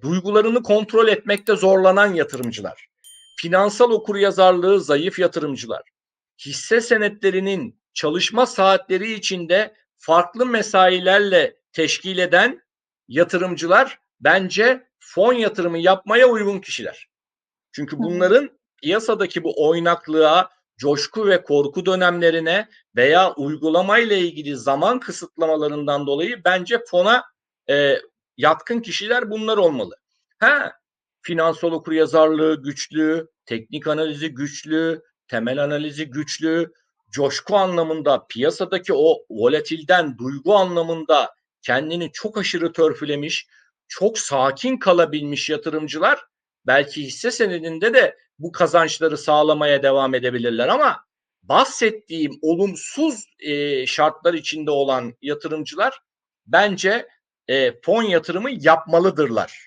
duygularını kontrol etmekte zorlanan yatırımcılar, finansal okuryazarlığı zayıf yatırımcılar, hisse senetlerinin çalışma saatleri içinde farklı mesailerle teşkil eden yatırımcılar bence fon yatırımı yapmaya uygun kişiler. Çünkü bunların piyasadaki bu oynaklığa, coşku ve korku dönemlerine veya uygulamayla ilgili zaman kısıtlamalarından dolayı bence fona e, yatkın kişiler bunlar olmalı. Ha, finansal okuryazarlığı güçlü, teknik analizi güçlü, temel analizi güçlü, coşku anlamında piyasadaki o volatilden duygu anlamında kendini çok aşırı törpülemiş, çok sakin kalabilmiş yatırımcılar belki hisse senedinde de bu kazançları sağlamaya devam edebilirler ama bahsettiğim olumsuz e, şartlar içinde olan yatırımcılar bence e, fon yatırımı yapmalıdırlar.